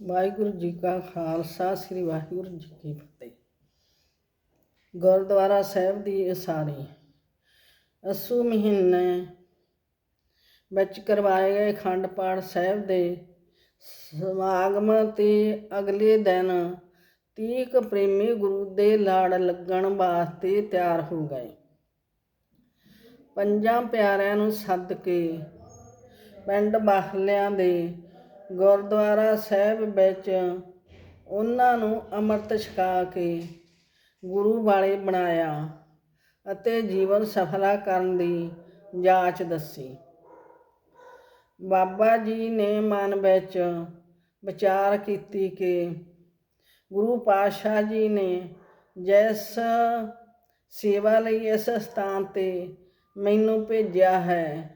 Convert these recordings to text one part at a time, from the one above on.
ਵਾਹਿਗੁਰੂ ਜੀ ਕਾ ਖਾਲਸਾ, ਸ੍ਰੀ ਵਾਹਿਗੁਰੂ ਜੀ ਕੀ ਫਤਿਹ। ਗੁਰਦੁਆਰਾ ਸਾਹਿਬ ਦੀ ਉਸਾਰੀ ਅਸੂ ਮਹੀਨੇ ਵਿੱਚ ਕਰਵਾਏ ਗਏ ਅਖੰਡ ਪਾਠ ਸਾਹਿਬ ਦੇ ਸਮਾਗਮ ਤੇ ਅਗਲੇ ਦਿਨ ਤੀਕ ਪ੍ਰੇਮੀ ਗੁਰੂ ਦੇ ਲਾੜ ਲੱਗਣ ਵਾਸਤੇ ਤਿਆਰ ਹੋ ਗਏ। ਪੰਜਾਂ ਪਿਆਰਿਆਂ ਨੂੰ ਸੱਦ ਕੇ ਪਿੰਡ ਬਾਹਲਿਆਂ ਦੇ ਗੁਰਦੁਆਰਾ ਸਾਹਿਬ ਵਿੱਚ ਉਹਨਾਂ ਨੂੰ ਅੰਮ੍ਰਿਤ ਛਕਾ ਕੇ ਗੁਰੂ ਵਾਲੇ ਬਣਾਇਆ ਅਤੇ ਜੀਵਨ ਸਫਲਾ ਕਰਨ ਦੀ ਜਾਂਚ ਦੱਸੀ। ਬਾਬਾ ਜੀ ਨੇ ਮਨ ਵਿੱਚ ਵਿਚਾਰ ਕੀਤੀ ਕਿ ਗੁਰੂ ਪਾਤਸ਼ਾਹ ਜੀ ਨੇ ਜਿਸ ਸੇਵਾ ਲਈ ਇਸ ਸਥਾਨ ਤੇ ਮੈਨੂੰ ਭੇਜਿਆ ਹੈ,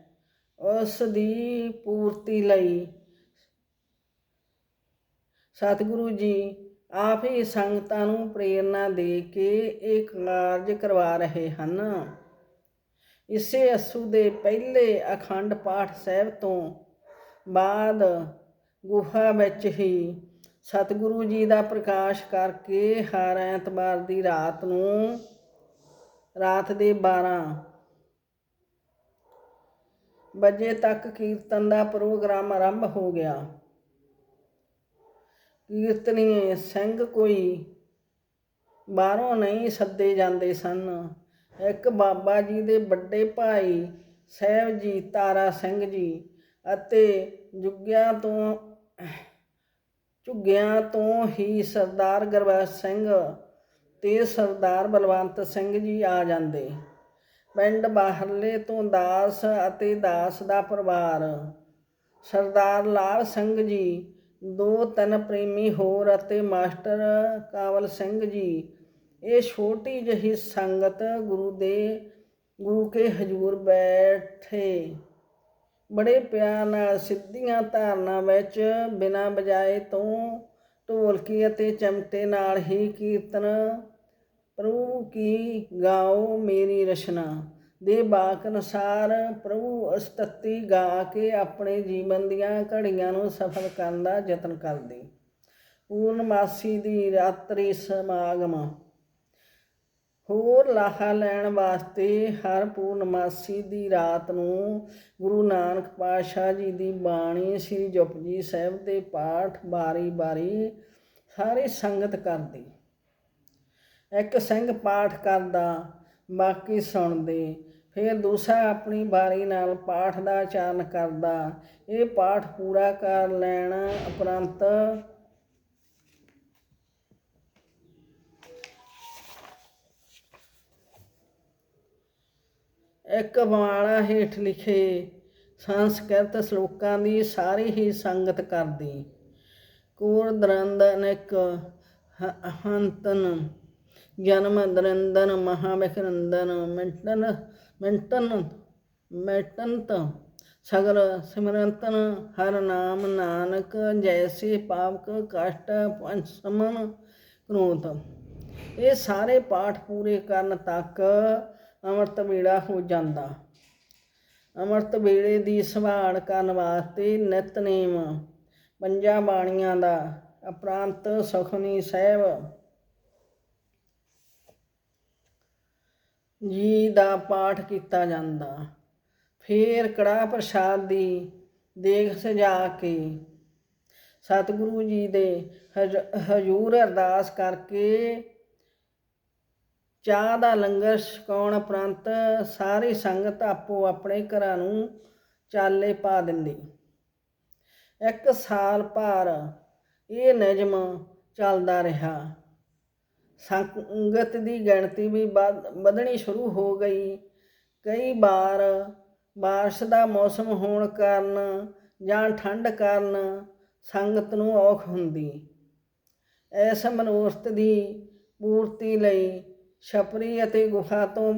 ਉਸ ਦੀ ਪੂਰਤੀ ਲਈ ਸਤਿਗੁਰੂ ਜੀ, ਆਪ ਹੀ ਸੰਗਤਾਂ ਨੂੰ ਪ੍ਰੇਰਣਾ ਦੇ ਕੇ ਇਹ ਕਾਰਜ ਕਰਵਾ ਰਹੇ ਹਨ। ਇਸੇ ਅਸੂ ਦੇ ਪਹਿਲੇ ਅਖੰਡ ਪਾਠ ਸਾਹਿਬ ਤੋਂ ਬਾਅਦ ਗੁਫਾ ਵਿੱਚ ਹੀ ਸਤਿਗੁਰੂ ਜੀ ਦਾ ਪ੍ਰਕਾਸ਼ ਕਰਕੇ ਹਰ ਐਤਵਾਰ ਦੀ ਰਾਤ ਨੂੰ, ਰਾਤ ਦੇ 12 ਵਜੇ ਤੱਕ ਕੀਰਤਨ ਦਾ ਪ੍ਰੋਗਰਾਮ ਆਰੰਭ ਹੋ ਗਿਆ। ਕੀਰਤਨੀਏ ਸਿੰਘ ਕੋਈ ਬਾਹਰੋਂ ਨਹੀਂ ਸੱਦੇ ਜਾਂਦੇ ਸਨ। ਇੱਕ ਬਾਬਾ ਜੀ ਦੇ ਵੱਡੇ ਭਾਈ ਸਾਹਿਬ ਜੀ, ਤਾਰਾ ਸਿੰਘ ਜੀ ਅਤੇ ਜੁਗਿਆਂ ਤੋਂ, ਝੁੱਗਿਆਂ ਤੋਂ ਹੀ ਸਰਦਾਰ ਗੁਰਬਖਸ਼ ਸਿੰਘ ਤੇ ਸਰਦਾਰ ਬਲਵੰਤ ਸਿੰਘ ਜੀ ਆ ਜਾਂਦੇ। ਪਿੰਡ ਬਾਹਰਲੇ ਤੋਂ ਦਾਸ ਅਤੇ ਦਾਸ ਦਾ ਪਰਿਵਾਰ। ਸਰਦਾਰ ਲਾਲ ਸਿੰਘ ਜੀ ਦੋ ਤਿੰਨ ਪ੍ਰੇਮੀ ਹੋਰ ਅਤੇ ਮਾਸਟਰ ਕਾਵਲ ਸਿੰਘ ਜੀ। ਇਹ ਛੋਟੀ ਜਿਹੀ ਸੰਗਤ ਗੁਰੂ ਦੇ, ਗੁਰੂ ਕੇ ਹਜੂਰ ਬੈਠੇ। ਬੜੇ ਪਿਆਰ ਨਾਲ ਸਿੱਧੀਆਂ ਧਾਰਨਾ ਵਿੱਚ ਬਿਨਾਂ ਬਜਾਏ ਤੋਂ ਢੋਲਕੀ ਅਤੇ ਚਮਟੇ ਨਾਲ ਹੀ ਕੀਰਤਨ, ਪ੍ਰਭੂ ਕੀ ਗਾਓ ਮੇਰੀ ਰਚਨਾ। ਦੇ ਬਾਕ ਅਨੁਸਾਰ ਪ੍ਰਭੂ ਅਸਤਤੀ ਗਾ ਕੇ ਆਪਣੇ ਜੀਵਨ ਦੀਆਂ ਘੜੀਆਂ ਨੂੰ ਸਫਲ ਕਰਨ ਦਾ ਯਤਨ ਕਰਦੀ। ਪੂਰਨਮਾਸੀ ਦੀ ਰਾਤਰੀ ਸਮਾਗਮ। ਹੋਰ ਲਾਹਾ ਲੈਣ ਵਾਸਤੇ ਹਰ ਪੂਰਨਮਾਸੀ ਦੀ ਰਾਤ ਨੂੰ ਗੁਰੂ ਨਾਨਕ ਪਾਤਸ਼ਾਹ ਜੀ ਦੀ ਬਾਣੀ ਸ੍ਰੀ ਜਪਜੀ ਸਾਹਿਬ ਦੇ ਪਾਠ ਬਾਰੀ-ਬਾਰੀ ਸਾਰੀ ਸੰਗਤ ਕਰਦੀ। ਇੱਕ ਸਿੰਘ ਪਾਠ ਕਰਦਾ, ਬਾਕੀ ਸੁਣਦੇ। ਫਿਰ ਦੂਸਰਾ ਆਪਣੀ ਬਾਰੀ ਨਾਲ ਪਾਠ ਦਾ ਆਚਾਰਨ ਕਰਦਾ। ਇਹ ਪਾਠ ਪੂਰਾ ਕਰ ਲੈਣ ਉਪਰੰਤ ਇੱਕ ਬਾਣਾ ਹੇਠ ਲਿਖੇ ਸੰਸਕ੍ਰਿਤ ਸ਼ਲੋਕਾਂ ਦੀ ਸਾਰੀ ਹੀ ਸੰਗਤ ਕਰਦੀ। ਕੂਰ ਦਰੰਦ ਇੱਕ ਹੰਤਨ, ਜਨਮ ਦਰੰਦਨ ਮਹਾਵਿਖਰੰਦਨ ਮਿੰਟਨ ਮਿੰਟਨ ਮੈਟੰਤ ਸਗਰ ਸਿਮਰੰਤਨ, ਹਰ ਨਾਮ ਨਾਨਕ, ਜੈਸੇ ਪਾਵਕ ਕਸ਼ਟ ਪੰਚਮਨ ਕਰੋਤ। ਇਹ ਸਾਰੇ ਪਾਠ ਪੂਰੇ ਕਰਨ ਤੱਕ ਅੰਮ੍ਰਿਤ ਵੇਲਾ ਹੋ ਜਾਂਦਾ। ਅੰਮ੍ਰਿਤ ਵੇਲੇ ਦੀ ਸੰਭਾਲ ਕਰਨ ਵਾਸਤੇ ਨਿਤਨੇਮ ਪੰਜਾਂ ਬਾਣੀਆਂ ਦਾ ਉਪਰੰਤ ਸੁਖਨੀ ਸਾਹਿਬ ਜੀ ਦਾ ਪਾਠ ਕੀਤਾ ਜਾਂਦਾ। ਫੇਰ ਕੜਾ ਪ੍ਰਸ਼ਾਦ ਦੀ ਦੇਖ ਸਜਾ ਕੇ ਸਤਿਗੁਰੂ ਜੀ ਦੇ ਹਜ- ਹਜ਼ੂਰ ਅਰਦਾਸ ਕਰਕੇ ਚਾਹ ਦਾ ਲੰਗਰ ਛਕਾਉਣ ਉਪਰੰਤ ਸਾਰੀ ਸੰਗਤ ਆਪੋ ਆਪਣੇ ਘਰਾਂ ਨੂੰ ਚਾਲੇ ਪਾ ਦਿੰਦੀ। ਇੱਕ ਸਾਲ ਭਰ ਇਹ ਨਿਯਮ ਚੱਲਦਾ ਰਿਹਾ। ਸੰਗਤ ਦੀ ਗਿਣਤੀ ਵੀ ਵਧ- ਵਧਣੀ ਸ਼ੁਰੂ ਹੋ ਗਈ। ਕਈ ਵਾਰ ਬਾਰਿਸ਼ ਦਾ ਮੌਸਮ ਹੋਣ ਕਾਰਨ ਜਾਂ ਠੰਡ ਕਾਰਨ ਸੰਗਤ ਨੂੰ ਔਖ ਹੁੰਦੀ। ਇਸ ਮਨੋਰਥ ਦੀ ਪੂਰਤੀ ਲਈ ਛਪਰੀ ਅਤੇ ਗੁਫਾ ਤੋਂ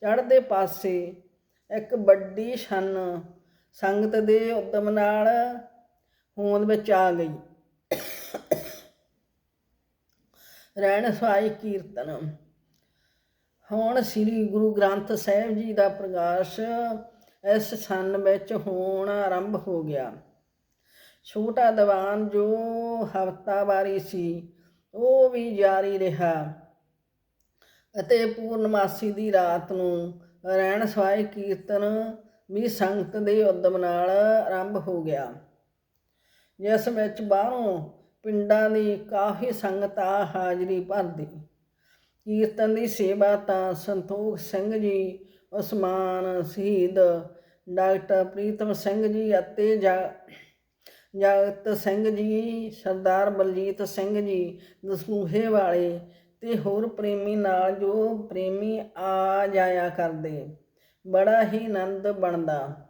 ਚੜ੍ਹਦੇ ਪਾਸੇ ਇੱਕ ਵੱਡੀ ਛੰਨ ਸੰਗਤ ਦੇ ਉਦਮ ਨਾਲ ਹੋਂਦ ਵਿੱਚ ਆ ਗਈ। ਰਹਿਣ ਸਵਾਈ ਕੀਰਤਨ। ਹੁਣ ਸ੍ਰੀ ਗੁਰੂ ਗ੍ਰੰਥ ਸਾਹਿਬ ਜੀ ਦਾ ਪ੍ਰਕਾਸ਼ ਇਸ ਸੰਨ ਵਿੱਚ ਹੋਣਾ ਆਰੰਭ ਹੋ ਗਿਆ। ਛੋਟਾ ਦੀਵਾਨ ਜੋ ਹਫਤਾਵਾਰੀ ਸੀ, ਉਹ ਵੀ ਜਾਰੀ ਰਿਹਾ ਅਤੇ ਪੂਰਨਮਾਸੀ ਦੀ ਰਾਤ ਨੂੰ ਰਹਿਣ ਸਵਾਈ ਕੀਰਤਨ ਵੀ ਸੰਗਤ ਦੇ ਉਦਮ ਨਾਲ ਆਰੰਭ ਹੋ ਗਿਆ। ਜਿਸ ਵਿੱਚ ਬਾਹਰੋਂ ਪਿੰਡਾਂ ਦੀ ਕਾਫੀ ਸੰਗਤ ਆ ਹਾਜ਼ਰੀ ਭਰਦੀ। ਕੀਰਤਨ ਦੀ ਸੇਵਾ ਤਾਂ ਸੰਤੋਖ ਸਿੰਘ ਜੀ, ਉਸਮਾਨ ਸ਼ਹੀਦ, ਡਾਕਟਰ ਪ੍ਰੀਤਮ ਸਿੰਘ ਜੀ ਅਤੇ ਜਾ- ਜਗਤ ਸਿੰਘ ਜੀ, ਸਰਦਾਰ ਬਲਜੀਤ ਸਿੰਘ ਜੀ ਦਸੂਹੇ ਵਾਲੇ ਤੇ ਹੋਰ ਪ੍ਰੇਮੀ ਨਾਲ ਜੋ ਪ੍ਰੇਮੀ ਆ ਜਾਇਆ ਕਰਦੇ। ਬੜਾ ਹੀ ਆਨੰਦ ਬਣਦਾ।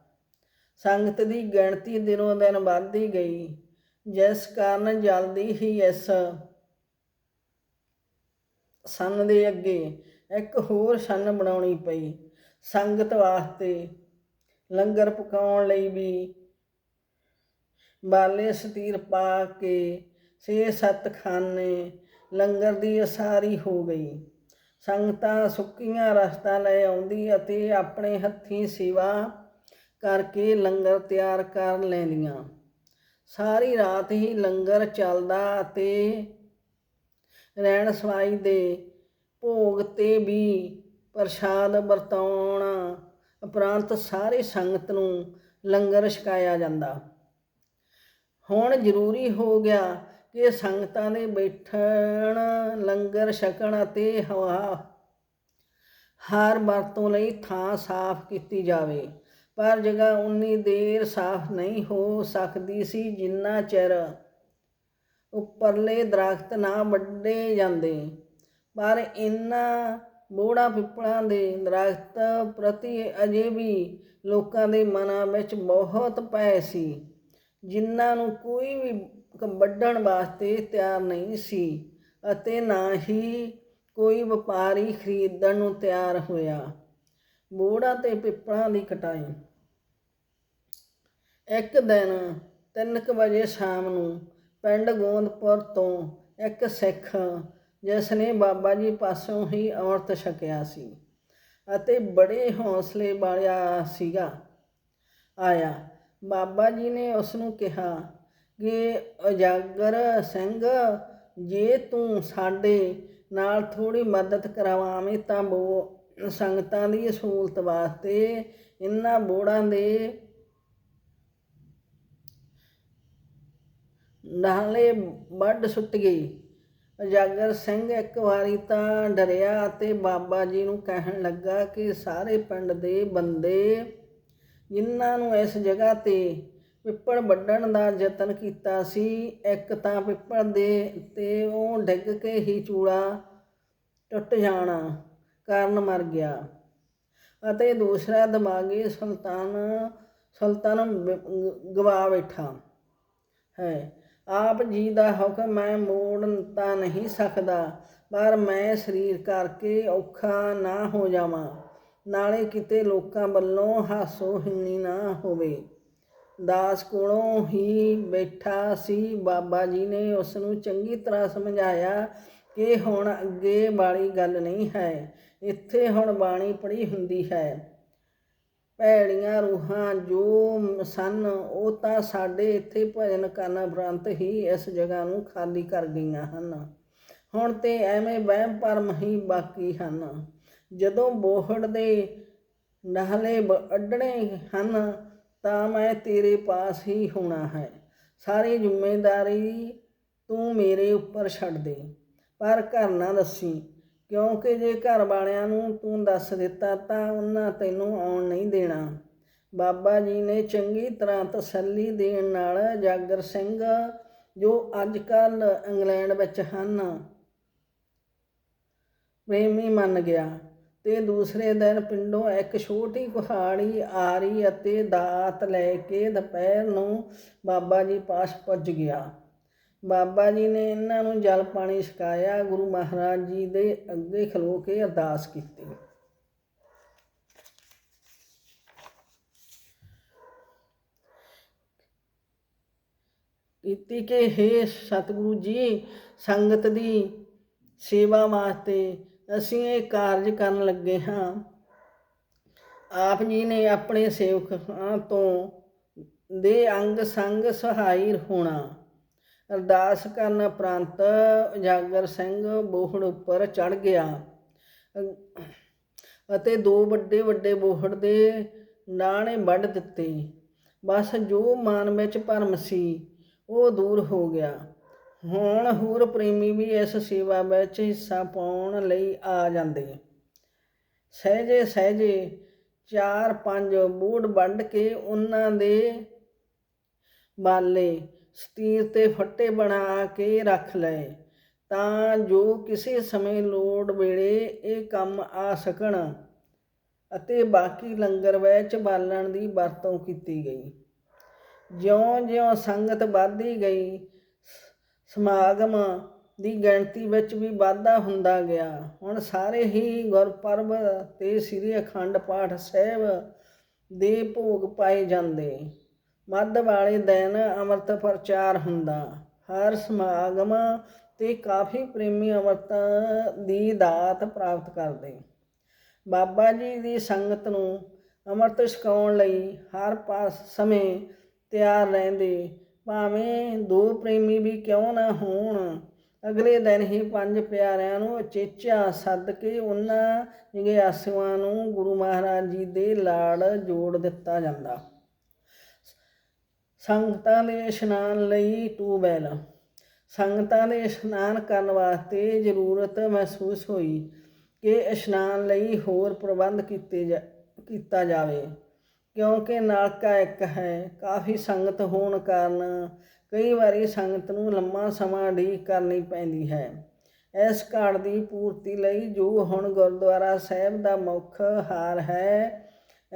ਸੰਗਤ ਦੀ ਗਿਣਤੀ ਦਿਨੋਂ ਦਿਨ ਵੱਧਦੀ ਗਈ। ਜਿਸ ਕਾਰਨ ਜਲਦੀ ਹੀ ਇਸ ਸੰਨ ਦੇ ਅੱਗੇ ਇੱਕ ਹੋਰ ਸੰਨ ਬਣਾਉਣੀ ਪਈ। ਸੰਗਤ ਵਾਸਤੇ ਲੰਗਰ ਪਕਾਉਣ ਲਈ ਵੀ ਬਾਲੇ ਸਤੀਰ ਪਾ ਕੇ ਛੇ ਸੱਤ ਖਾਨੇ ਲੰਗਰ ਦੀ ਅਸਾਰੀ ਹੋ ਗਈ। ਸੰਗਤਾਂ ਸੁੱਕੀਆਂ ਰਸਤਾ ਲੈ ਆਉਂਦੀ ਅਤੇ ਆਪਣੇ ਹੱਥੀਂ ਸੇਵਾ ਕਰਕੇ ਲੰਗਰ ਤਿਆਰ ਕਰ ਲੈਂਦੀਆਂ। ਸਾਰੀ ਰਾਤ ਹੀ ਲੰਗਰ ਚੱਲਦਾ ਅਤੇ ਰਹਿਣ ਸਵਾਈ ਦੇ ਭੋਗ ਤੇ ਵੀ ਪ੍ਰਸ਼ਾਦ ਵਰਤਾਉਣਾ ਉਪਰੰਤ ਸਾਰੇ ਸੰਗਤ ਨੂੰ ਲੰਗਰ ਛਕਾਇਆ ਜਾਂਦਾ। ਹੁਣ ਜ਼ਰੂਰੀ ਹੋ ਗਿਆ ਕਿ ਸੰਗਤਾਂ ਦੇ ਬੈਠਣ, ਲੰਗਰ ਛਕਣ ਅਤੇ ਹਵਾ, ਹਰ ਵਰਤੋਂ ਲਈ ਥਾਂ ਸਾਫ਼ ਕੀਤੀ ਜਾਵੇ। ਪਰ ਜਗ੍ਹਾ ਉਨੀ ਦੇਰ ਸਾਫ਼ ਨਹੀਂ ਹੋ ਸਕਦੀ ਸੀ ਜਿੰਨਾ ਚਿਰ ਉੱਪਰਲੇ ਦਰਖਤ ਨਾ ਵੱਡੇ ਜਾਂਦੇ। ਪਰ ਇਨ੍ਹਾਂ ਬੋੜਾ ਪਿੱਪਲਾਂ ਦੇ ਦਰਖਤ ਪ੍ਰਤੀ ਅਜੇ ਵੀ ਲੋਕਾਂ ਦੇ ਮਨਾਂ ਵਿੱਚ ਬਹੁਤ ਭੈ ਸੀ, ਜਿਨ੍ਹਾਂ ਨੂੰ ਕੋਈ ਵੀ ਵੱਢਣ ਵਾਸਤੇ ਤਿਆਰ ਨਹੀਂ ਸੀ ਅਤੇ ਨਾ ਹੀ ਕੋਈ ਵਪਾਰੀ ਖਰੀਦਣ ਨੂੰ ਤਿਆਰ ਹੋਇਆ। ਬੋੜਾ ਤੇ ਪਿੱਪਲਾਂ ਦੀ ਕਟਾਈ ਇੱਕ ਦਿਨ 3:00 ਵਜੇ ਸ਼ਾਮ ਨੂੰ ਪਿੰਡ ਗੋਂਦਪੁਰ ਤੋਂ ਇੱਕ ਸਿੱਖ ਜਿਸ ਨੇ ਬਾਬਾ ਜੀ ਪਾਸੋਂ ਹੀ ਔਰਤ ਛਕਿਆ ਸੀ ਅਤੇ ਬੜੇ ਹੌਸਲੇ ਵਾਲਾ ਸੀਗਾ, ਆਇਆ। ਬਾਬਾ ਜੀ ਨੇ ਉਸ ਨੂੰ ਕਿਹਾ ਕਿ ਉਜਾਗਰ ਸਿੰਘ, ਜੇ ਤੂੰ ਸਾਡੇ ਨਾਲ ਥੋੜੀ ਮਦਦ ਕਰਵਾਵੇਂ ਤਾਂ ਬੋ ਸੰਗਤਾਂ ਦੀ ਸਹੂਲਤ ਵਾਸਤੇ ਇਹਨਾਂ ਬੋੜਾਂ ਦੇ ਨਾਲੇ ਵੱਢ ਸੁੱਟ ਗਈ। ਉਜਾਗਰ ਸਿੰਘ ਇੱਕ ਵਾਰੀ ਤਾਂ ਡਰਿਆ ਅਤੇ ਬਾਬਾ ਜੀ ਨੂੰ ਕਹਿਣ ਲੱਗਾ ਕਿ ਸਾਰੇ ਪਿੰਡ ਦੇ ਬੰਦੇ ਜਿਨ੍ਹਾਂ ਨੂੰ ਇਸ ਜਗ੍ਹਾ ਤੇ ਪਿੱਪਲ ਵੱਢਣ ਦਾ ਯਤਨ ਕੀਤਾ ਸੀ, ਇੱਕ ਤਾਂ ਪਿੱਪਲ ਦੇ ਤੇ ਉਹ ਡਿੱਗ ਕੇ ਹੀ ਚੂੜਾ ਟੁੱਟ ਜਾਣਾ, ਕਾਰਨ ਮਰ ਗਿਆ। ਅਤੇ ਦੂਸਰਾ ਦਿਮਾਗੀ ਸੁਲਤਾਨ ਸੁਲਤਾਨ ਗਵਾ ਬੈਠਾ ਹੈ। ਆਪ ਜੀ ਦਾ ਹੁਕਮ ਮੈਂ ਮੋੜ ਤਾਂ ਨਹੀਂ ਸਕਦਾ, ਪਰ ਮੈਂ ਸਰੀਰ ਕਰਕੇ ਔਖਾ ਨਾ ਹੋ ਜਾਵਾਂ। ਨਾਲੇ ਕਿਤੇ ਲੋਕਾਂ ਵੱਲੋਂ ਹਾਸੋ ਹਿੰਨੀ ਨਾ ਹੋਵੇ। ਦਾਸ ਕੋਲੋਂ ਹੀ ਬੈਠਾ ਸੀ, ਬਾਬਾ ਜੀ ਨੇ ਉਸ ਨੂੰ ਚੰਗੀ ਤਰ੍ਹਾਂ ਸਮਝਾਇਆ ਕਿ ਹੁਣ ਅੱਗੇ ਵਾਲੀ ਗੱਲ ਨਹੀਂ ਹੈ। ਇੱਥੇ ਹੁਣ ਬਾਣੀ ਪੜੀ ਹੁੰਦੀ ਹੈ। ਭੈੜੀਆਂ ਰੂਹਾਂ ਜੋ ਸਨ, ਉਹ ਤਾਂ ਸਾਡੇ ਇੱਥੇ ਭਜਨ ਕਰਨ ਉਪਰੰਤ ਹੀ ਇਸ ਜਗ੍ਹਾ ਨੂੰ ਖਾਲੀ ਕਰ ਗਈਆਂ ਹਨ। ਹੁਣ ਤੇ ਐਵੇਂ ਵਹਿਮ ਭਰਮ ਹੀ ਬਾਕੀ ਹਨ। ਜਦੋਂ ਬੋਹੜ ਦੇ ਨਾਲੇ ਅੱਡਣੇ ਹਨ, ਤਾਂ ਮੈਂ ਤੇਰੇ ਪਾਸ ਹੀ ਹੋਣਾ ਹੈ। ਸਾਰੀ ਜ਼ਿੰਮੇਵਾਰੀ ਤੂੰ ਮੇਰੇ ਉੱਪਰ ਛੱਡ ਦੇ। ਪਰ ਘਰ ਨਾ ਦੱਸੀ। ਕਿਉਂਕਿ ਜੇ ਘਰ ਵਾਲਿਆਂ ਨੂੰ ਤੂੰ ਦੱਸ ਦਿੱਤਾ ਤਾਂ ਉਹਨਾਂ ਤੈਨੂੰ ਆਉਣ ਨਹੀਂ ਦੇਣਾ। ਬਾਬਾ ਜੀ ਨੇ ਚੰਗੀ ਤਰ੍ਹਾਂ ਤਸੱਲੀ ਦੇਣ ਨਾਲ ਜਾਗਰ ਸਿੰਘ ਜੋ ਅੱਜ ਕੱਲ ਇੰਗਲੈਂਡ ਵਿੱਚ ਹਨ, ਪ੍ਰੇਮੀ ਮੰਨ ਗਿਆ। ਤੇ ਦੂਸਰੇ ਦਿਨ ਪਿੰਡੋਂ ਇੱਕ ਛੋਟੀ ਕੁਹਾੜੀ ਆਰੀ ਅਤੇ ਦਾਤ ਲੈ ਕੇ ਦੁਪਹਿਰ ਨੂੰ ਬਾਬਾ ਜੀ ਪਾਸ ਪੁੱਜ ਗਿਆ। ਬਾਬਾ ਜੀ ਨੇ ਇਹਨਾਂ ਨੂੰ ਜਲ ਪਾਣੀ ਛਕਾਇਆ, ਗੁਰੂ ਮਹਾਰਾਜ ਜੀ ਦੇ ਅੱਗੇ ਖਲੋ ਕੇ ਅਰਦਾਸ ਕੀਤੀ। ਕੀਤੀ ਕਿ हे ਸਤਿਗੁਰੂ ਜੀ, ਸੰਗਤ ਦੀ ਸੇਵਾ ਵਾਸਤੇ ਅਸੀਂ ਇਹ ਕਾਰਜ ਕਰਨ ਲੱਗੇ ਹਾਂ। ਆਪ ਜੀ ਨੇ ਆਪਣੇ ਸੇਵਕਾਂ ਤੋਂ ਦੇ ਅੰਗ ਸੰਗ ਸਹਾਈ ਹੋਣਾ। ਅਰਦਾਸ ਕਰਨ ਉਪਰੰਤ ਉਜਾਗਰ ਸਿੰਘ ਬੋਹੜ ਉੱਪਰ ਚੜ ਗਿਆ। ਅਤੇ ਦੋ ਵੱਡੇ ਵੱਡੇ ਬੋਹੜ ਦੇ ਨਾਣੇ ਵੱਢ ਦਿੱਤੇ। ਬਸ ਜੋ ਮਨ ਵਿੱਚ ਭਰਮ ਸੀ, ਉਹ ਦੂਰ ਹੋ ਗਿਆ। ਹੁਣ ਹੋਰ ਪ੍ਰੇਮੀ ਵੀ ਇਸ ਸੇਵਾ ਵਿੱਚ ਹਿੱਸਾ ਪਾਉਣ ਲਈ ਆ ਜਾਂਦੇ। ਸਹਿਜੇ ਸਹਿਜੇ ਚਾਰ ਪੰਜ ਬੂੜ ਵੱਢ ਕੇ ਉਹਨਾਂ ਦੇ ਬਾਲੇ ਸਤੀਰ ਤੇ ਫੱਟੇ ਬਣਾ ਕੇ ਰੱਖ ਲਏ ਤਾਂ ਜੋ ਕਿਸੇ ਸਮੇਂ ਲੋੜ ਵੇਲੇ ਇਹ ਕੰਮ ਆ ਸਕਣ ਅਤੇ ਬਾਕੀ ਲੰਗਰ ਵਿੱਚ ਬਾਲਣ ਦੀ ਵਰਤੋਂ ਕੀਤੀ ਗਈ। ਜਿਉਂ-ਜਿਉਂ ਸੰਗਤ ਵੱਧਦੀ ਗਈ, ਸਮਾਗਮ ਦੀ ਗਿਣਤੀ ਵਿੱਚ ਵੀ ਵਾਧਾ ਹੁੰਦਾ ਗਿਆ। ਹੁਣ ਸਾਰੇ ਹੀ ਗੁਰਪਰਬ ਤੇ ਸ੍ਰੀ ਅਖੰਡ ਪਾਠ ਸਾਹਿਬ ਦੇ ਭੋਗ ਪਾਏ ਜਾਂਦੇ। ਮੱਧ ਵਾਲੇ ਦਿਨ ਅੰਮ੍ਰਿਤ ਪ੍ਰਚਾਰ ਹੁੰਦਾ। ਹਰ ਸਮਾਗਮ ਤੇ ਕਾਫੀ ਪ੍ਰੇਮੀ ਅੰਮ੍ਰਿਤ ਦੀ ਦਾਤ ਪ੍ਰਾਪਤ ਕਰਦੇ। ਬਾਬਾ ਜੀ ਦੀ ਸੰਗਤ ਨੂੰ ਅੰਮ੍ਰਿਤ ਛਕਾਉਣ ਲਈ ਹਰ ਪਾਸ ਸਮੇਂ ਤਿਆਰ ਰਹਿੰਦੇ। ਭਾਵੇਂ ਦੋ ਪ੍ਰੇਮੀ ਵੀ ਕਿਉਂ ਨਾ ਹੋਣ, ਅਗਲੇ ਦਿਨ ਹੀ ਪੰਜ ਪਿਆਰਿਆਂ ਨੂੰ ਚੇਚਾ ਸੱਦ ਕੇ ਉਹਨਾਂ ਜਿਗਿਆਸੂਆਂ ਨੂੰ ਗੁਰੂ ਮਹਾਰਾਜ ਜੀ ਦੇ ਲਾੜ ਜੋੜ ਦਿੱਤਾ ਜਾਂਦਾ। ਸੰਗਤਾਂ ਦੇ ਇਸ਼ਨਾਨ ਲਈ ਟੂਬੈਲ ਸੰਗਤਾਂ ਦੇ ਇਸ਼ਨਾਨ ਕਰਨ ਵਾਸਤੇ ਜ਼ਰੂਰਤ ਮਹਿਸੂਸ ਹੋਈ ਕਿ ਇਸ਼ਨਾਨ ਲਈ ਹੋਰ ਪ੍ਰਬੰਧ ਕੀਤੇ ਜਾ, ਕੀਤਾ ਜਾਵੇ। ਕਿਉਂਕਿ ਨਲਕਾ ਇੱਕ ਹੈ, ਕਾਫੀ ਸੰਗਤ ਹੋਣ ਕਾਰਨ ਕਈ ਵਾਰੀ ਸੰਗਤ ਨੂੰ ਲੰਮਾ ਸਮਾਂ ਢੀਕ ਕਰਨੀ ਪੈਂਦੀ ਹੈ। ਇਸ ਘਾਟ ਦੀ ਪੂਰਤੀ ਲਈ ਜੋ ਹੁਣ ਗੁਰਦੁਆਰਾ ਸਾਹਿਬ ਦਾ ਮੁੱਖ ਹਾਰ ਹੈ,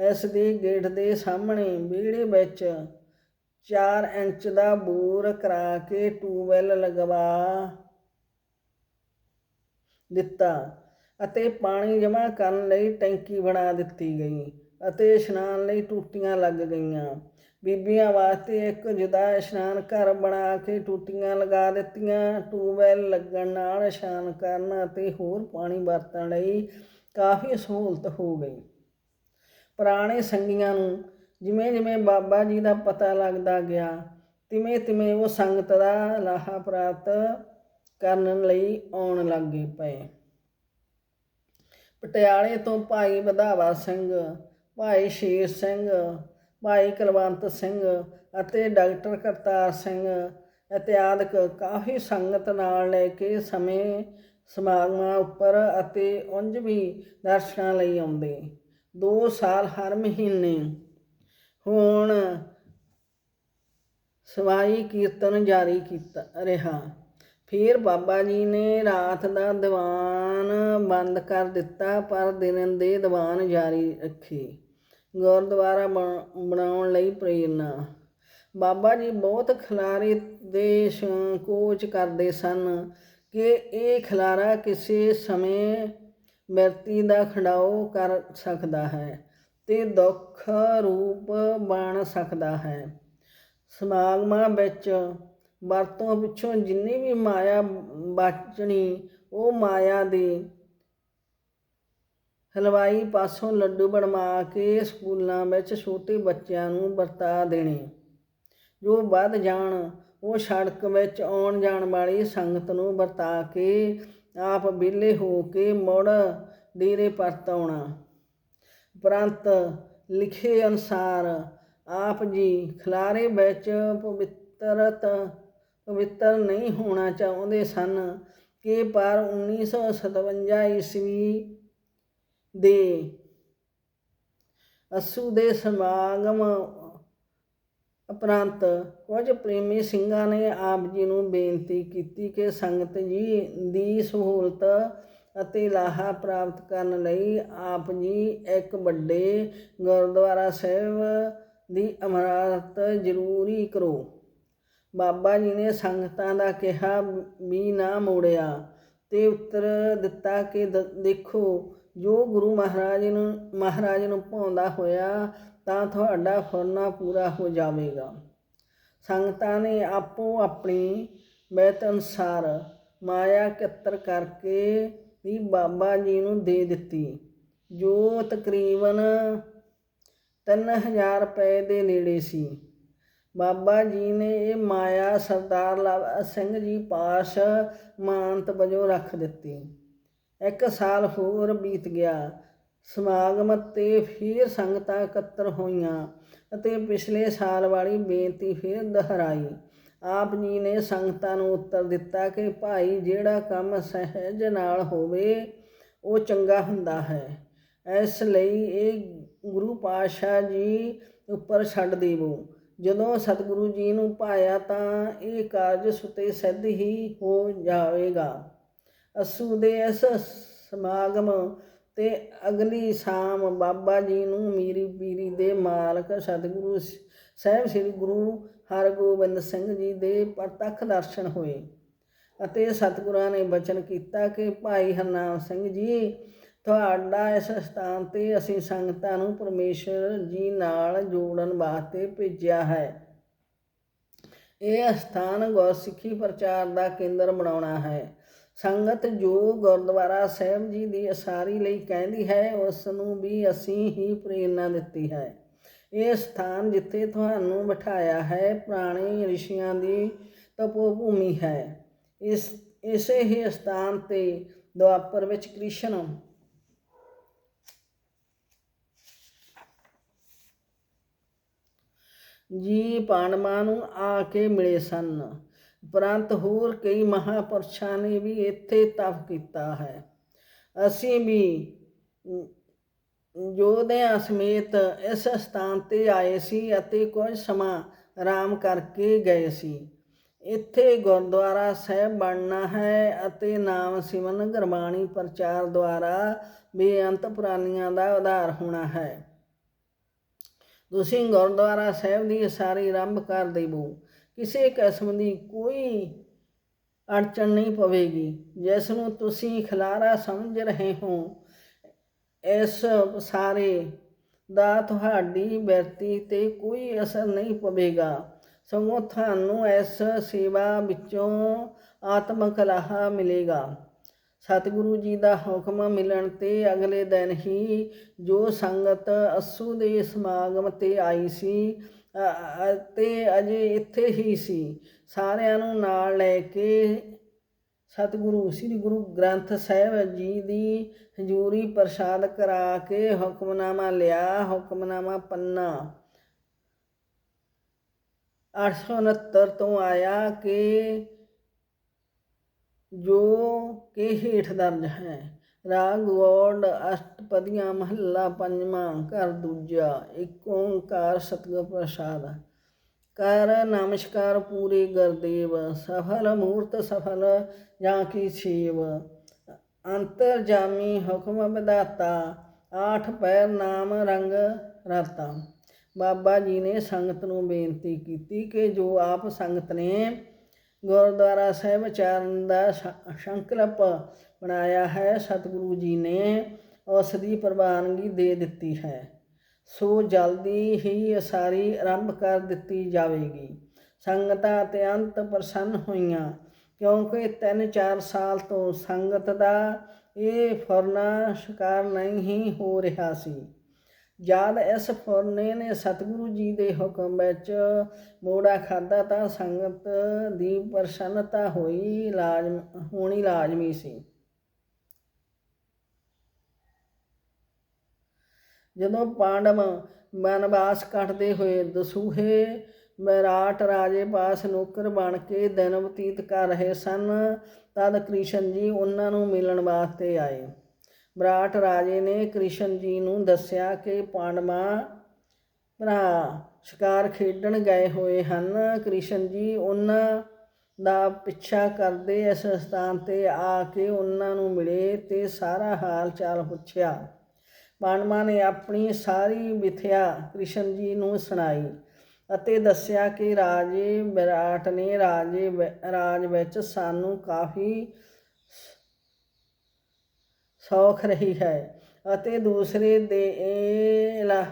ਇਸ ਦੇ ਗੇਟ ਦੇ ਸਾਹਮਣੇ ਵਿਹੜੇ ਵਿੱਚ 4 ਇੰਚ ਦਾ ਬੋਰ ਕਰਾ ਕੇ ਟੂਬਵੈਲ ਲਗਵਾ ਦਿੱਤਾ ਅਤੇ ਪਾਣੀ ਜਮ੍ਹਾਂ ਕਰਨ ਲਈ ਟੈਂਕੀ ਬਣਾ ਦਿੱਤੀ ਗਈ ਅਤੇ ਇਸ਼ਨਾਨ ਲਈ ਟੂਟੀਆਂ ਲੱਗ ਗਈਆਂ। ਬੀਬੀਆਂ ਵਾਸਤੇ ਇੱਕ ਜੁਦਾ ਇਸ਼ਨਾਨ ਘਰ ਬਣਾ ਕੇ ਟੂਟੀਆਂ ਲਗਾ ਦਿੱਤੀਆਂ। ਟੂਬਵੈਲ ਲੱਗਣ ਨਾਲ ਇਸ਼ਨਾਨ ਕਰਨ ਅਤੇ ਹੋਰ ਪਾਣੀ ਵਰਤਣ ਲਈ ਕਾਫੀ ਸਹੂਲਤ ਹੋ ਗਈ। ਪੁਰਾਣੇ ਸੰਗੀਆਂ ਨੂੰ ਜਿਵੇਂ ਜਿਵੇਂ ਬਾਬਾ ਜੀ ਦਾ ਪਤਾ ਲੱਗਦਾ ਗਿਆ, ਤਿਵੇਂ ਤਿਵੇਂ ਉਹ ਸੰਗਤ ਦਾ ਲਾਹਾ ਪ੍ਰਾਪਤ ਕਰਨ ਲਈ ਆਉਣ ਲੱਗੇ ਪਏ। ਪਟਿਆਲੇ ਤੋਂ ਭਾਈ ਵਧਾਵਾ ਸਿੰਘ, ਭਾਈ ਸ਼ੇਰ ਸਿੰਘ, ਭਾਈ ਕੁਲਵੰਤ ਸਿੰਘ ਅਤੇ ਡਾਕਟਰ ਕਰਤਾਰ ਸਿੰਘ ਇਤਿਆਦਿਕ ਕਾਫੀ ਸੰਗਤ ਨਾਲ ਲੈ ਕੇ ਸਮੇਂ ਸਮਾਗਮਾਂ ਉੱਪਰ ਅਤੇ ਉਂਝ ਵੀ ਦਰਸ਼ਨਾਂ ਲਈ ਆਉਂਦੇ। 2 ਸਾਲ ਹਰ ਮਹੀਨੇ ਹੁਣ ਸਵਾਈ ਕੀਰਤਨ ਜਾਰੀ ਕੀਤਾ ਰਿਹਾ। ਫਿਰ ਬਾਬਾ ਜੀ ਨੇ ਰਾਤ ਦਾ ਦੀਵਾਨ ਬੰਦ ਕਰ ਦਿੱਤਾ, ਪਰ ਦਿਨ ਦੇ ਦੀਵਾਨ ਜਾਰੀ ਰੱਖੇ। ਗੁਰਦੁਆਰਾ ਬਣ- ਬਣਾਉਣ ਲਈ ਪ੍ਰੇਰਨਾ। ਬਾਬਾ ਜੀ ਬਹੁਤ ਖਿਲਾਰੇ ਦੇ ਸੰਕੋਚ ਕਰਦੇ ਸਨ ਕਿ ਇਹ ਖਿਲਾਰਾ ਕਿਸੇ ਸਮੇਂ ਵਿਅਕਤੀ ਦਾ ਖੰਡਾਓ ਕਰ ਸਕਦਾ ਹੈ। ਤੇ ਦੁੱਖ ਰੂਪ ਬਣ ਸਕਦਾ ਹੈ। ਸਮਾਗਮਾਂ ਵਿੱਚ ਵਰਤੋਂ ਪਿੱਛੋਂ ਜਿੰਨੀ ਵੀ ਮਾਇਆ ਬਚਣੀ, ਉਹ ਮਾਇਆ ਦੇ ਹਲਵਾਈ ਪਾਸੋਂ ਲੱਡੂ ਬਣਵਾ ਕੇ ਸਕੂਲਾਂ ਵਿੱਚ ਛੋਟੇ ਬੱਚਿਆਂ ਨੂੰ ਵਰਤਾ ਦੇਣੇ। ਜੋ ਵੱਧ ਜਾਣ, ਉਹ ਸੜਕ ਵਿੱਚ ਆਉਣ ਜਾਣ ਵਾਲੀ ਸੰਗਤ ਨੂੰ ਵਰਤਾ ਕੇ ਆਪ ਵਿਹਲੇ ਹੋ ਕੇ ਮੁੜ ਡੇਰੇ ਪਰਤ ਆਉਣਾ। ਉਪਰੰਤ ਲਿਖੇ ਅਨੁਸਾਰ ਆਪ ਜੀ ਖਿਲਾਰੇ ਵਿੱਚ ਪਵਿੱਤਰਤ, ਪਵਿੱਤਰ ਨਹੀਂ ਹੋਣਾ ਚਾਹੁੰਦੇ ਸਨ ਕਿ ਪਰ 1957 ਈਸਵੀ ਦੇ ਅਸੂ ਦੇ ਸਮਾਗਮ ਉਪਰੰਤ ਕੁਝ ਪ੍ਰੇਮੀ ਸਿੰਘਾਂ ਨੇ ਆਪ ਜੀ ਨੂੰ ਬੇਨਤੀ ਕੀਤੀ ਕਿ ਸੰਗਤ ਜੀ ਦੀ ਸਹੂਲਤ ਅਤੇ ਲਾਹਾ ਪ੍ਰਾਪਤ ਕਰਨ ਲਈ ਆਪ ਜੀ ਇੱਕ ਵੱਡੇ ਗੁਰਦੁਆਰਾ ਸਾਹਿਬ ਦੀ ਇਮਾਰਤ ਜ਼ਰੂਰੀ ਕਰੋ। ਬਾਬਾ ਜੀ ਨੇ ਸੰਗਤਾਂ ਦਾ ਕਿਹਾ, ਵੀ ਨਾ ਮੋੜਿਆ। ਤੇ ਉੱਤਰ ਦਿੱਤਾ ਕਿ, ਦ- ਦੇਖੋ, ਜੋ ਗੁਰੂ ਮਹਾਰਾਜ ਨੂੰ ਮਹਾਰਾਜ ਨੂੰ ਭਾਉਂਦਾ ਹੋਇਆ, ਤਾਂ ਤੁਹਾਡਾ ਫੁਰਨਾ ਪੂਰਾ ਹੋ ਜਾਵੇਗਾ। ਸੰਗਤਾਂ ਨੇ ਆਪੋ ਆਪਣੀ ਮਿਹਨਤ ਅਨੁਸਾਰ ਮਾਇਆ ਇਕੱਤਰ ਕਰਕੇ ਵੀ ਬਾਬਾ ਜੀ ਨੂੰ ਦੇ ਦਿੱਤੀ। ਜੋ ਤਕਰੀਬਨ 3000 ਰੁਪਏ ਦੇ ਨੇੜੇ ਸੀ। ਬਾਬਾ ਜੀ ਨੇ ਇਹ ਮਾਇਆ ਸਰਦਾਰ ਲਵ ਸਿੰਘ ਜੀ ਪਾਸ ਮਾਨਤ ਵਜੋਂ ਰੱਖ ਦਿੱਤੀ। ਇੱਕ ਸਾਲ ਹੋਰ ਬੀਤ ਗਿਆ। ਸਮਾਗਮ ਤੇ ਫਿਰ ਸੰਗਤਾਂ ਇਕੱਤਰ ਹੋਈਆਂ ਅਤੇ ਪਿਛਲੇ ਸਾਲ ਵਾਲੀ ਬੇਨਤੀ ਫਿਰ ਦੁਹਰਾਈ। ਆਪ ਜੀ ਨੇ ਸੰਗਤਾਂ ਨੂੰ ਉੱਤਰ ਦਿੱਤਾ ਕਿ ਭਾਈ ਜਿਹੜਾ ਕੰਮ ਸਹਿਜ ਨਾਲ ਹੋਵੇ, ਉਹ ਚੰਗਾ ਹੁੰਦਾ ਹੈ। ਇਸ ਲਈ ਇਹ ਗੁਰੂ ਪਾਤਸ਼ਾਹ ਜੀ ਉੱਪਰ ਛੱਡ ਦੇਵੋ। ਜਦੋਂ ਸਤਿਗੁਰੂ ਜੀ ਨੂੰ ਪਾਇਆ ਤਾਂ ਇਹ ਕਾਰਜ ਸੁਤੇ ਸਿੱਧ ਹੀ ਹੋ ਜਾਵੇਗਾ। ਅਸੂ ਦੇ ਇਸ ਸਮਾਗਮ ਤੇ ਅਗਲੀ ਸ਼ਾਮ ਬਾਬਾ ਜੀ ਨੂੰ ਮੀਰੀ ਪੀਰੀ ਦੇ ਮਾਲਕ ਸਤਿਗੁਰੂ ਸਾਹਿਬ ਸ੍ਰੀ ਗੁਰੂ ਹਰਗੋਬਿੰਦ ਸਿੰਘ ਜੀ ਦੇ ਪ੍ਰਤੱਖ ਦਰਸ਼ਨ ਹੋਏ ਅਤੇ ਸਤਿਗੁਰਾਂ ਨੇ ਬਚਨ ਕੀਤਾ ਕਿ ਭਾਈ ਹਰਨਾਮ ਸਿੰਘ ਜੀ, ਤੁਹਾਡਾ ਇਸ ਸਥਾਨ ਤੇ ਅਸੀਂ ਸੰਗਤਾਂ ਨੂੰ ਪਰਮੇਸ਼ਰ ਜੀ ਨਾਲ ਜੋੜਨ ਵਾਸਤੇ ਭੇਜਿਆ ਹੈ। ਇਹ ਸਥਾਨ ਗੁਰਸਿੱਖੀ ਪ੍ਰਚਾਰ ਦਾ ਕੇਂਦਰ ਬਣਾਉਣਾ ਹੈ। ਸੰਗਤ ਜੋ ਗੁਰਦੁਆਰਾ ਸਾਹਿਬ ਜੀ ਦੀ ਅਸਾਰੀ ਲਈ ਕਹਿੰਦੀ ਹੈ, ਉਸ ਨੂੰ ਵੀ ਅਸੀਂ ਹੀ ਪ੍ਰੇਰਣਾ ਦਿੱਤੀ ਹੈ। ਇਹ ਸਥਾਨ ਜਿੱਥੇ ਤੁਹਾਨੂੰ ਬਿਠਾਇਆ ਹੈ, ਪੁਰਾਣੇ ਰਿਸ਼ੀਆਂ ਦੀ ਤਪੋ ਭੂਮੀ ਹੈ। ਇਸ, ਇਸੇ ਹੀ ਸਥਾਨ ਤੇ ਦੁਆਪਰ ਵਿੱਚ ਕ੍ਰਿਸ਼ਨ ਜੀ ਪਾਂਡਵਾਂ ਨੂੰ ਆ ਕੇ ਮਿਲੇ ਸਨ। ਉਪਰੰਤ ਹੋਰ ਕਈ ਮਹਾਪੁਰਸ਼ਾਂ ਨੇ ਵੀ ਇੱਥੇ ਤਪ ਕੀਤਾ ਹੈ। ਅਸੀਂ ਵੀ ਯੋਧਿਆਂ ਸਮੇਤ ਇਸ ਸਥਾਨ ਤੇ ਆਏ ਸੀ ਅਤੇ ਕੁਝ ਸਮਾਂ ਆਰਾਮ ਕਰਕੇ ਗਏ ਸੀ। ਇੱਥੇ ਗੁਰਦੁਆਰਾ ਸਾਹਿਬ ਬਣਨਾ ਹੈ ਅਤੇ ਨਾਮ ਸਿਮਨ ਗੁਰਬਾਣੀ ਪ੍ਰਚਾਰ ਦੁਆਰਾ ਬੇਅੰਤ ਪ੍ਰਾਨੀਆਂ ਦਾ ਉਧਾਰ ਹੋਣਾ ਹੈ। ਤੁਸੀਂ ਗੁਰਦੁਆਰਾ ਸਾਹਿਬ ਦੀ ਸਾਰੀ ਆਰੰਭ ਕਰ ਦੇਵੋ। ਕਿਸੇ ਕਿਸਮ ਦੀ ਕੋਈ ਅੜਚਣ ਨਹੀਂ ਪਵੇਗੀ। ਜਿਸ ਨੂੰ ਤੁਸੀਂ ਖਲਾਰਾ ਸਮਝ ਰਹੇ ਹੋ ਇਸ ਸਾਰੇ ਦਾ ਤੁਹਾਡੀ ਬਿਰਤੀ ਤੇ ਕੋਈ ਅਸਰ ਨਹੀਂ ਪਵੇਗਾ। ਸਗੋਂ ਤੁਹਾਨੂੰ ਇਸ ਸੇਵਾ ਵਿੱਚੋਂ ਆਤਮਕ ਲਾਹਾ ਮਿਲੇਗਾ। ਸਤਿਗੁਰੂ ਜੀ ਦਾ ਹੁਕਮ ਮਿਲਣ ਤੇ ਅਗਲੇ ਦਿਨ ਹੀ ਜੋ ਸੰਗਤ ਅਸੂ ਦੇ ਸਮਾਗਮ ਤੇ ਆਈ ਸੀ ਅ- ਤੇ ਅਜੇ ਇੱਥੇ ਹੀ ਸੀ। ਸਾਰਿਆਂ ਨੂੰ ਨਾਲ ਲੈ ਕੇ ਸਤਿਗੁਰੂ, ਸ੍ਰੀ ਗੁਰੂ ਗ੍ਰੰਥ ਸਾਹਿਬ ਜੀ ਦੀ ਹਜ਼ੂਰੀ ਪ੍ਰਸਾਦ ਕਰਾ ਕੇ ਹੁਕਮਨਾਮਾ ਲਿਆ, ਹੁਕਮਨਾਮਾ ਪੰਨਾ। 869 ਤੋਂ ਆਇਆ ਕਿ ਜੋ ਕਿ ਹੇਠ ਦਰਜ ਹੈ, ਰਾਗ ਗੋਡ ਅਸ਼ਟਪਦੀਆਂ, ਮਹੱਲਾ, ਪੰਜਵਾਂ, ਘਰ ਦੂਜਾ ਏਕ ਓੰਕਾਰ, ਸਤਿਗੁਰ ਪ੍ਰਸਾਦ। ਕਰ ਨਮਸਕਾਰ ਪੂਰੇ ਗੁਰਦੇਵ, ਸਫਲ ਮੂਰਤ ਸਫਲ ਜਾਂ ਕੀ ਸੇਵ ਅੰਤਰ ਜਾਮੀ ਹੁਕਮ ਵਿਦਾਤਾ ਆਠ ਪੈਰ ਨਾਮ ਰੰਗ ਰਾਤਾ। ਬਾਬਾ ਜੀ ਨੇ ਸੰਗਤ ਨੂੰ ਬੇਨਤੀ ਕੀਤੀ ਕਿ ਜੋ ਆਪ ਸੰਗਤ ਨੇ ਗੁਰਦੁਆਰਾ ਸਾਹਿਬ ਚਾਰਨ ਦਾ ਸ਼- ਸੰਕਲਪ ਬਣਾਇਆ ਹੈ, ਸਤਿਗੁਰੂ ਜੀ ਨੇ ਉਸ ਦੀ ਪ੍ਰਵਾਨਗੀ ਦੇ ਦਿੱਤੀ ਹੈ। ਸੋ ਜਲਦੀ ਹੀ ਅਸਾਰੀ ਆਰੰਭ ਕਰ ਦਿੱਤੀ ਜਾਵੇਗੀ। ਸੰਗਤਾਂ ਅਤਿਅੰਤ ਪ੍ਰਸੰਨ ਹੋਈਆਂ, ਕਿਉਂਕਿ 3-4 ਸਾਲ ਤੋਂ ਸੰਗਤ ਦਾ ਇਹ ਫੁਰਨਾ ਸ਼ਿਕਾਰ ਨਹੀਂ ਹੋ ਰਿਹਾ ਸੀ। ਜਦ ਇਸ ਫੁਰਨੇ ਨੇ ਸਤਿਗੁਰੂ ਜੀ ਦੇ ਹੁਕਮ ਵਿੱਚ ਮੋੜਾ ਖਾਦਾ ਤਾਂ ਸੰਗਤ ਦੀ ਪ੍ਰਸੰਨਤਾ ਹੋਈ ਲਾਜ਼ਮ, ਹੋਣੀ ਲਾਜ਼ਮੀ ਸੀ। ਜਦੋਂ ਪਾਂਡਵ ਬਨਵਾਸ ਕੱਟਦੇ ਹੋਏ ਦਸੂਹੇ ਵਿਰਾਟ ਰਾਜੇ ਪਾਸ ਨੌਕਰ ਬਣ ਕੇ ਦਿਨ ਬਤੀਤ ਕਰ ਰਹੇ ਸਨ, ਤਦ ਕ੍ਰਿਸ਼ਨ ਜੀ ਉਹਨਾਂ ਨੂੰ ਮਿਲਣ ਵਾਸਤੇ ਆਏ। ਵਿਰਾਟ ਰਾਜੇ ਨੇ ਕ੍ਰਿਸ਼ਨ ਜੀ ਨੂੰ ਦੱਸਿਆ ਕਿ ਪਾਂਡਵਾਂ, ਭਰਾ ਸ਼ਿਕਾਰ ਖੇਡਣ ਗਏ ਹੋਏ ਹਨ। ਕ੍ਰਿਸ਼ਨ ਜੀ ਉਹਨਾਂ ਦਾ ਪਿੱਛਾ ਕਰਦੇ ਇਸ ਸਥਾਨ ਤੇ ਆ ਕੇ ਉਹਨਾਂ ਨੂੰ ਮਿਲੇ ਤੇ ਸਾਰਾ ਹਾਲ ਚਾਲ ਪੁੱਛਿਆ। ਪਾਂਡਵਾਂ ਨੇ ਆਪਣੀ ਸਾਰੀ ਵਿਥਿਆ ਕ੍ਰਿਸ਼ਨ ਜੀ ਨੂੰ ਸੁਣਾਈ ਅਤੇ ਦੱਸਿਆ ਕਿ ਰਾਜੇ ਵਿਰਾਟ ਨੇ ਰਾਜੇ ਵਿ- ਰਾਜ ਵਿੱਚ ਸਾਨੂੰ ਕਾਫੀ ਸੌਖ ਰਹੀ ਹੈ ਅਤੇ ਦੂਸਰੇ ਦੇ ਇਲਾ,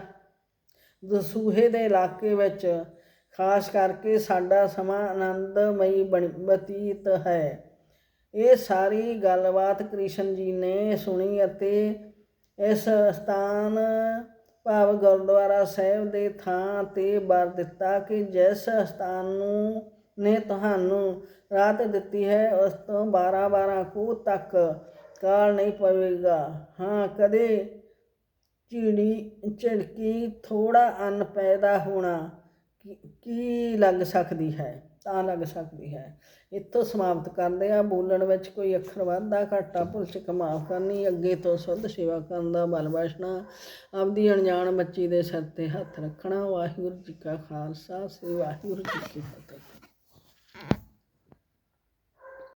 ਦਸੂਹੇ ਦੇ ਇਲਾਕੇ ਵਿੱਚ ਖਾਸ ਕਰਕੇ ਸਾਡਾ ਸਮਾਂ ਆਨੰਦਮਈ ਬਣ- ਬਤੀਤ ਹੈ। ਇਹ ਸਾਰੀ ਗੱਲਬਾਤ ਕ੍ਰਿਸ਼ਨ ਜੀ ਨੇ ਸੁਣੀ ਅਤੇ ਇਸ ਸਥਾਨ ਭਾਵ ਗੁਰਦੁਆਰਾ ਸਾਹਿਬ ਦੇ ਥਾਂ ਤੇ ਵਰ ਦਿੱਤਾ ਕਿ ਜਿਸ ਸਥਾਨ ਨੂੰ, ਨੇ ਤੁਹਾਨੂੰ ਰਾਤ ਦਿੱਤੀ ਹੈ, ਉਸ ਤੋਂ 12 12 ਕੋਹ ਤੱਕ ਕਾਲ ਨਹੀਂ ਪਵੇਗਾ। ਹਾਂ, ਕਦੇ ਚਿੜੀ ਝਿੜਕੀ ਥੋੜਾ ਅੰਨ ਪੈਦਾ ਹੋਣਾ ਕੀ- ਕੀ ਲੱਗ ਸਕਦੀ ਹੈ? ਤਾਂ ਲੱਗ ਸਕਦੀ ਹੈ। ਇੱਥੋਂ ਸਮਾਪਤ ਕਰਦੇ ਆ ਬੋਲਣ ਵਿੱਚ ਕੋਈ ਅੱਖਰ ਵਾਧਾ ਘਾਟਾ ਭੁੱਲ ਚੁੱਕ ਮਾਫ ਕਰਨੀ, ਅੱਗੇ ਤੋਂ ਸੁੱਧ ਸੇਵਾ ਕਰਨ ਦਾ ਬਲ ਬਖਸ਼ਣਾ, ਆਪਦੀ ਅਣਜਾਣ ਬੱਚੀ ਦੇ ਸਿਰ ਤੇ ਹੱਥ ਰੱਖਣਾ। ਵਾਹਿਗੁਰੂ ਜੀ ਕਾ ਖਾਲਸਾ, ਸ੍ਰੀ ਵਾਹਿਗੁਰੂ ਜੀ ਕੀ ਫਤਿਹ।